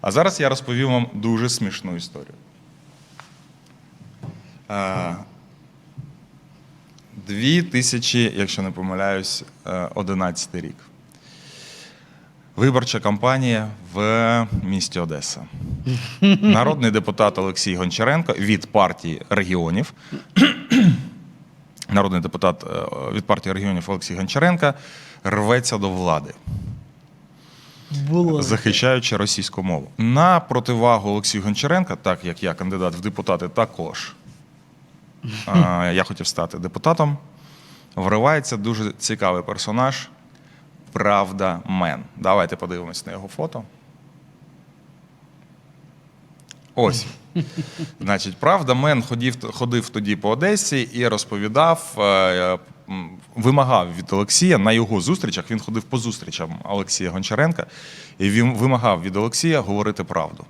А зараз я розповім вам дуже смішну історію. Е, 2000, якщо не помиляюсь, е, 11 рік. Виборча кампанія в місті Одеса. Народний депутат Олексій Гончаренко від партії регіонів. Народний депутат е, від партії регіонів Олексій Гончаренко рветься до влади, Було. захищаючи російську мову. На противагу Олексію Гончаренка, так як я кандидат в депутати, також е, я хотів стати депутатом. Вривається дуже цікавий персонаж. Правда Мен. Давайте подивимось на його фото. Ось. Значить, правда, Мен ходив, ходив тоді по Одесі і розповідав, е, вимагав від Олексія на його зустрічах. Він ходив по зустрічам Олексія Гончаренка, і він вимагав від Олексія говорити правду.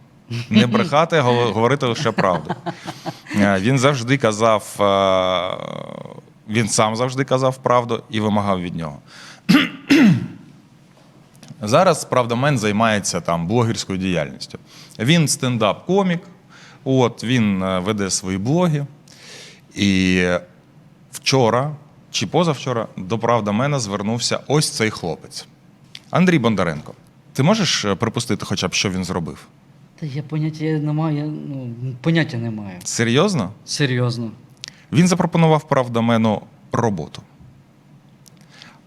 Не брехати, говорити лише правду. Е, Він завжди казав, е, він сам завжди казав правду і вимагав від нього. Зараз правда мен займається там блогерською діяльністю. Він стендап-комік, от він е, веде свої блоги. І вчора чи позавчора до правда мена звернувся ось цей хлопець. Андрій Бондаренко. Ти можеш е, припустити, хоча б що він зробив? Та я поняття не маю, ну, поняття не маю. Серйозно? Серйозно. Він запропонував правдамену роботу.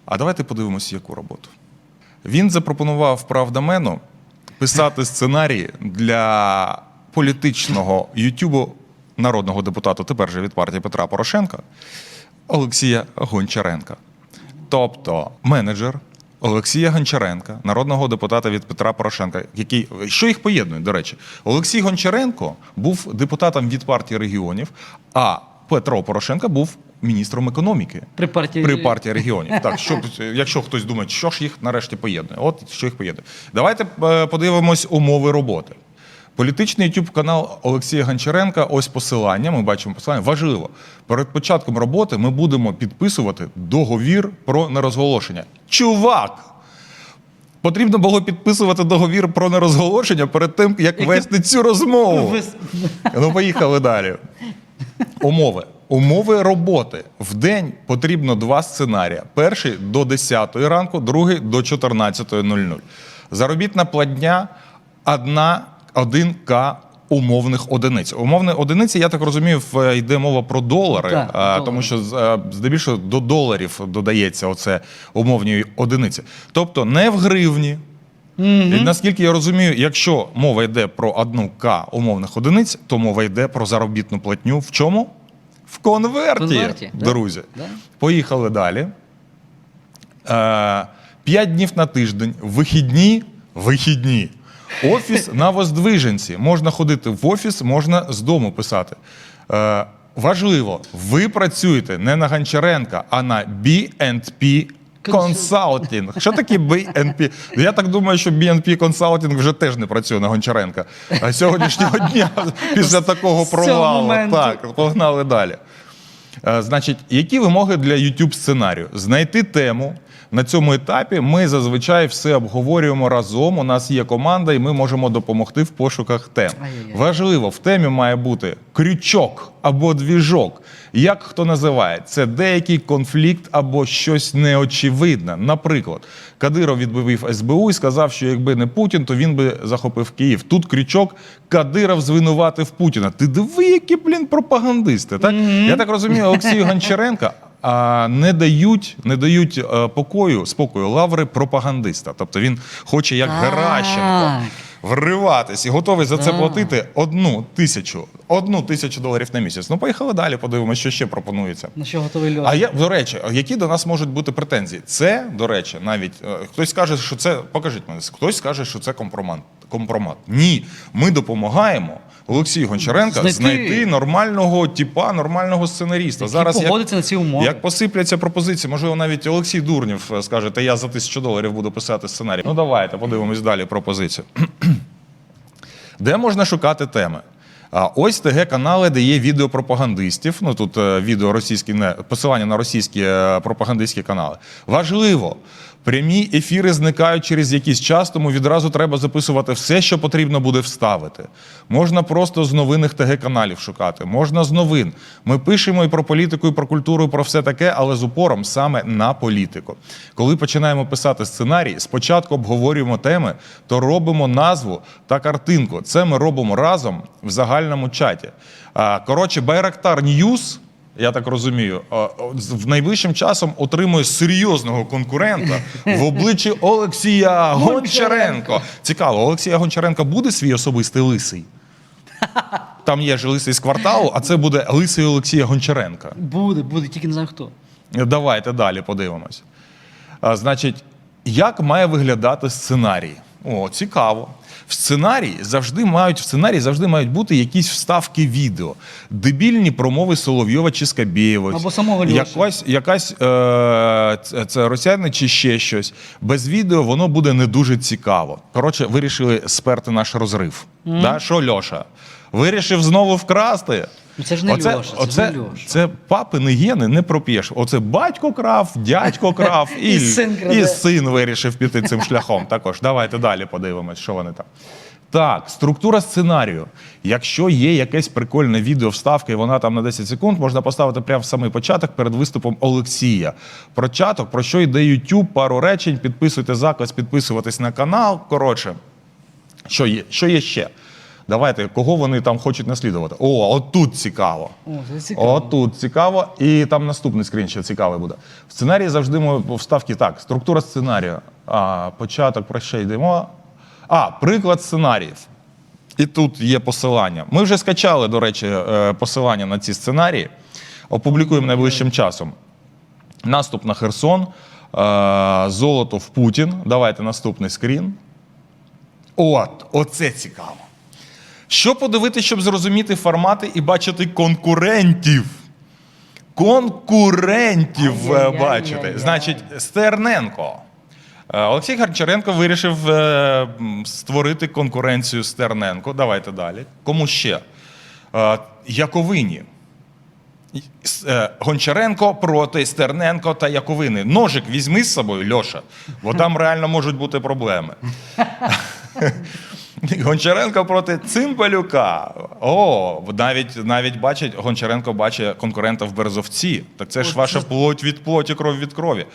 А давайте подивимося, яку роботу. Він запропонував правдамену писати сценарії для політичного Ютубу народного депутата, тепер же від партії Петра Порошенка, Олексія Гончаренка. Тобто менеджер Олексія Гончаренка, народного депутата від Петра Порошенка, який що їх поєднує, до речі, Олексій Гончаренко був депутатом від партії регіонів, а Петро Порошенко був міністром економіки. При партії. При партії регіонів. Так, щоб, якщо хтось думає, що ж їх нарешті поєднує, от що їх поєднує. Давайте е, подивимось умови роботи. Політичний youtube канал Олексія Гончаренка. Ось посилання. Ми бачимо посилання. Важливо. Перед початком роботи ми будемо підписувати договір про нерозголошення. Чувак! Потрібно було підписувати договір про нерозголошення перед тим, як вести цю розмову. Ну, поїхали далі. Умови. Умови роботи. В день потрібно два сценарії. Перший до 10 ранку, другий до 14.00. Заробітна платня одна, 1К умовних одиниць. Умовні одиниці, я так розумію, йде мова про долари, Так, а, долари. тому що е, здебільшого до доларів додається оце умовні одиниці. Тобто не в гривні, і наскільки я розумію, якщо мова йде про одну К умовних одиниць, то мова йде про заробітну платню в чому? В конверті, Конверті, друзі. Да. Поїхали далі. Е, П'ять днів на тиждень, вихідні, вихідні. Офіс на Воздвиженці. Можна ходити в офіс, можна з дому писати. Е, важливо, ви працюєте не на Гончаренка, а на B&P Консалтінг. Що таке BNP? Я так думаю, що BNP Консалтінг вже теж не працює на Гончаренка. А сьогоднішнього дня після такого провалу. Так, погнали далі. Е, Значить, які вимоги для YouTube сценарію? Знайти тему. На цьому етапі ми зазвичай все обговорюємо разом. У нас є команда, і ми можемо допомогти в пошуках тем. Важливо, в темі має бути крючок або двіжок. Як хто називає, це деякий конфлікт або щось неочевидне. Наприклад, Кадиров відбив СБУ і сказав, що якби не Путін, то він би захопив Київ. Тут крючок Кадиров звинуватив Путіна. Ти диви, які блін пропагандисти. Так я так розумію, Олексію Гончаренка. Не дають, не дають е, покою, спокою лаври пропагандиста. Тобто він хоче, як. Геращенко, вриватись і готовий за це платити одну тисячу, одну тисячу доларів на місяць. Ну, поїхали далі, подивимося, що ще пропонується. На що готовий льот? А я до речі, які до нас можуть бути претензії? Це, до речі, навіть е, хтось скаже, що це покажіть мене, хтось скаже, що це компромат. Компромат. Ні, ми допомагаємо Олексію Гончаренка Знайти. знайти, нормального типа, нормального сценаріста. Який Зараз як, на ці умови. як посипляться пропозиції, можливо, навіть Олексій Дурнів е, скаже, та я за тисячу доларів буду писати сценарій. Ну давайте подивимось далі пропозицію. Де можна шукати теми? А ось ТГ канали, де є відео пропагандистів. Ну тут е, відео російські не посилання на російські е, пропагандистські канали. Важливо. Прямі ефіри зникають через якийсь час, тому відразу треба записувати все, що потрібно буде вставити. Можна просто з новинних ТГ каналів шукати, можна з новин. Ми пишемо і про політику, і про культуру, і про все таке, але з упором саме на політику. Коли починаємо писати сценарій, спочатку обговорюємо теми, то робимо назву та картинку. Це ми робимо разом в загальному чаті. Коротше, Байрактар Ньюс. Я так розумію, в найближчим часом отримує серйозного конкурента в обличчі Олексія Гончаренко. Цікаво, Олексія Гончаренка буде свій особистий лисий? Там є ж лисий з кварталу, а це буде лисий Олексія Гончаренка. Буде, буде, тільки не знаю хто. Давайте далі подивимось. Значить, як має виглядати сценарій? О, цікаво. В сценарії завжди мають в сценарії завжди мають бути якісь вставки відео, дебільні промови Соловйова чи Скабєєва. Або самого Льоші. Якась, якась е, це, це росіяни чи ще щось. Без відео воно буде не дуже цікаво. Коротше, вирішили сперти наш розрив. Да? Що Льоша? Вирішив знову вкрасти. Ну, це ж не оце, Льоша, це оце, не Льоша. це папини гени не проп'єш. Оце батько крав, дядько крав, і, І син і син вирішив піти цим шляхом. Також давайте далі подивимось, що вони там. Так, структура сценарію. Якщо є якесь прикольне відео вставка, і вона там на 10 секунд, можна поставити прямо в самий початок перед виступом Олексія. Початок, про що йде YouTube, пару речень, підписуйте заклад, підписуватись на канал. Коротше, що є, що є ще? Давайте, кого вони там хочуть наслідувати? О, отут цікаво. О, це цікаво. О, тут цікаво. І там наступний скрін ще цікавий буде. В сценарії завжди ми вставки так. Структура сценарію. А, початок про що йдемо. А, приклад сценаріїв. І тут є посилання. Ми вже скачали, до речі, е, посилання на ці сценарії. Опублікуємо найближчим часом. Наступ на Херсон, е, золото в Путін. Давайте наступний скрін. От, оце цікаво. Що подивитися, щоб зрозуміти формати і бачити конкурентів? Конкурентів е, бачити. Значить, Стерненко. Е, Олексій Гарчаренко вирішив е, створити конкуренцію Стерненко. Давайте далі. Кому ще? Яковині. Гончаренко проти Стерненко та Яковини. Ножик візьми з собою, Льоша, бо там реально можуть бути проблеми. Гончаренко проти Цимбалюка. О, навіть навіть бачить, Гончаренко бачить конкурента в Березовці. Так це ж ваша плоть від плоті, кров від крові.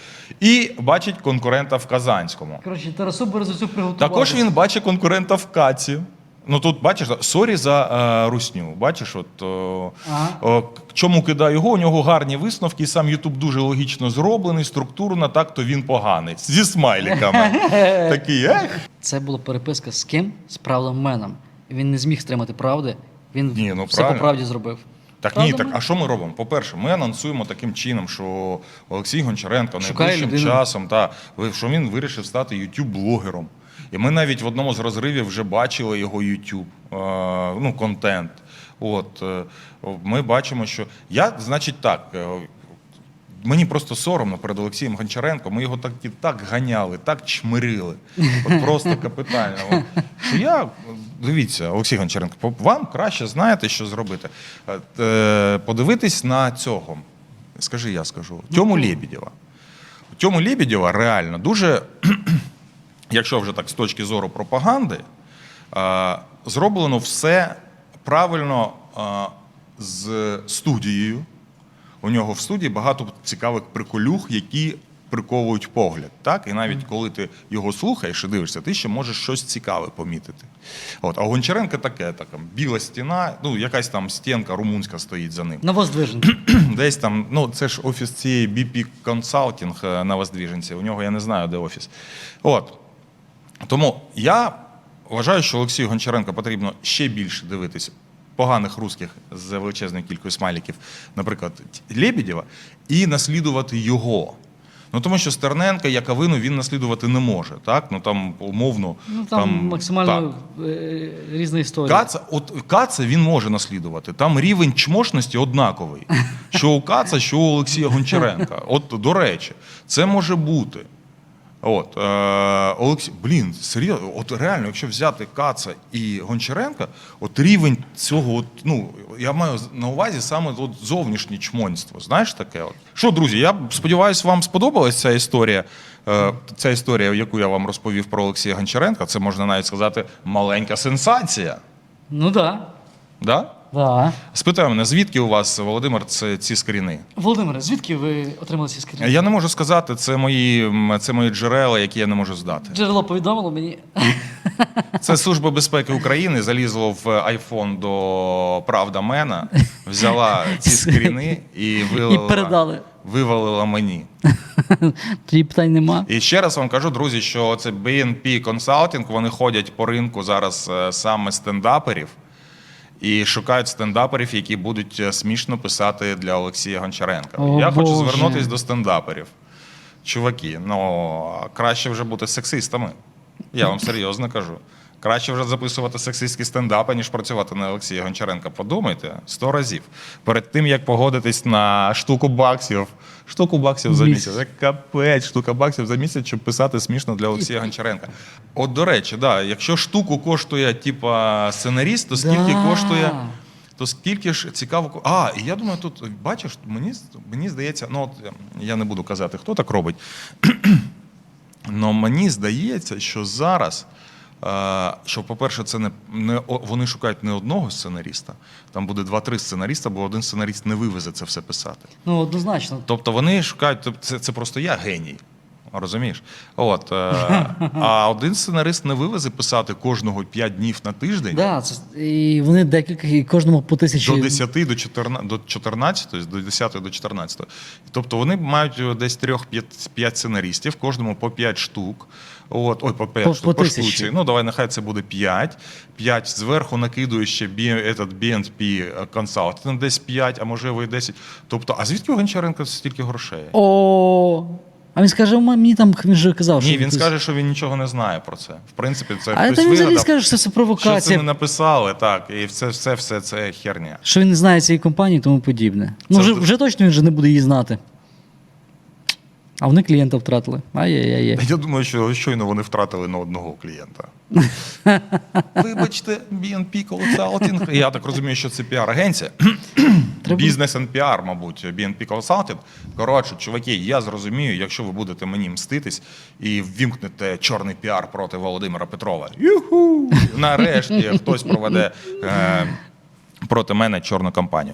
І бачить конкурента в Казанському. Коротше, Тарасу Березовцю приготував. Також він бачить конкурента в Каці. Ну тут бачиш, сорі за е, русню. Бачиш, от о, Ага. о, чому кидаю його? У нього гарні висновки. і Сам Ютуб дуже логічно зроблений, структурно, так то він поганий. Зі смайликами. Такий, ех. Це була переписка з ким? З правдоменом. Він не зміг стримати правди. Він Ні, ну, все правильно. по правді зробив. Так ні, Правда, так а що ми робимо? По-перше, ми анонсуємо таким чином, що Олексій Гончаренко найближчим часом, та, що він вирішив стати YouTube-блогером. І ми навіть в одному з розривів вже бачили його YouTube, е, ну, контент. От, е, ми бачимо, що я, значить, так. е, Мені просто соромно перед Олексієм Гончаренко. Ми його так так ганяли, так чмирили. От просто капітально. От, що я дивіться, Олексій Гончаренко, вам краще знаєте, що зробити. Подивитись на цього. Скажи, я скажу. Тьому Лєбідєва. Тьому Лєбідєва реально дуже, якщо вже так з точки зору пропаганди, е, зроблено все правильно е, з студією. У нього в студії багато цікавих приколюх, які приковують погляд. Так? І навіть коли ти його слухаєш і дивишся, ти ще можеш щось цікаве помітити. От. А у Гончаренка таке, така біла стіна, ну, якась там стінка румунська стоїть за ним. На воздвиженні. Десь там, ну це ж офіс цієї BP Consulting е, на Воздвіженці. У нього я не знаю, де офіс. От. Тому я вважаю, що Олексію Гончаренко потрібно ще більше дивитися поганих русських з величезною кількістю смайликів, наприклад, Лебедєва, і наслідувати його. Ну тому що Стерненка, Яковину він наслідувати не може. Так? Ну там умовно. Ну там, максимально так. е, різна історія. Каца, от Каца він може наслідувати. Там рівень чмошності однаковий. Що у Каца, що у Олексія Гончаренка. От, до речі, це може бути. От, е, Олексій, блін, серйозно, от реально, якщо взяти Каца і Гончаренка, от рівень цього, от, ну, я маю на увазі саме от зовнішнє чмонство. Знаєш таке? От. Що, друзі, я сподіваюся, вам сподобалась ця історія. Е, ця історія, яку я вам розповів про Олексія Гончаренка, це можна навіть сказати маленька сенсація. Ну так. Да? Да. Спитаю мене, звідки у вас, Володимир, це ці скріни? Володимире, звідки ви отримали ці скріни? Я не можу сказати, це мої, це мої джерела, які я не можу здати. Джерело повідомило мені. Це Служба безпеки України залізло в айфон до Правдамена, взяла ці скріни і вивалила, І передали. вивалила мені. Тоді питань нема. І ще раз вам кажу, друзі, що це BNP Consulting, вони ходять по ринку зараз е, саме стендаперів і шукають стендаперів, які будуть е, смішно писати для Олексія Гончаренка. О, Я хочу Боже. звернутися до стендаперів. Чуваки, ну краще вже бути сексистами. Я вам серйозно кажу. Краще вже записувати сексистські стендапи, ніж працювати на Олексія Гончаренка. Подумайте сто разів. Перед тим як погодитись на штуку баксів, штуку баксів за Місяць. Це капець, штука баксів за місяць, щоб писати смішно для Олексія Гончаренка. От до речі, да, якщо штуку коштує, типа сценаріст, то скільки Да. коштує? То скільки ж цікаво. А, і я думаю, тут бачиш, мені, мені здається, ну от е, я не буду казати, хто так робить. Але мені здається, що зараз, що, по-перше, це не, не вони шукають не одного сценаріста, там буде два-три сценаріста, бо один сценаріст не вивезе це все писати. Ну, однозначно. Тобто вони шукають, це, це просто я геній. Розумієш? От, е, а один сценарист не вивезе писати кожного 5 днів на тиждень. Да, це, і вони декілька, і кожному по тисячі. До 10 до 14, до 14, тобто до 10 до 14. Тобто вони мають е, десь 3-5 сценаристів, кожному по 5 штук. От, ой, по 5 По- штук, по по штуці. Ну, давай, нехай це буде 5. 5 зверху накидує ще BNP Consulting, десь 5, а можливо і 10. Тобто, а звідки у Гончаренка стільки грошей? О, а він скаже, «Ма- мені там він же казав, що Ні, він скаже, що він нічого не знає про це. В принципі, це А хтось та він взагалі вигадав, скаже, що це що це провокація, не написали, так, і все, все, все це херня. що він не знає цієї компанії і тому подібне. Ну, Це вже, ж- вже точно він же не буде її знати. А вони клієнта втратили. Ай-яй-яй. Я думаю, що щойно вони втратили на одного клієнта. Вибачте, BNP Consulting. Я так розумію, що це піар-агенція. Бізнес and PR, мабуть, BNP Consulting. Коротше, чуваки, я зрозумію, якщо ви будете мені мститись і ввімкнете чорний піар проти Володимира Петрова. Юху! Нарешті хтось проведе е, проти мене чорну кампанію.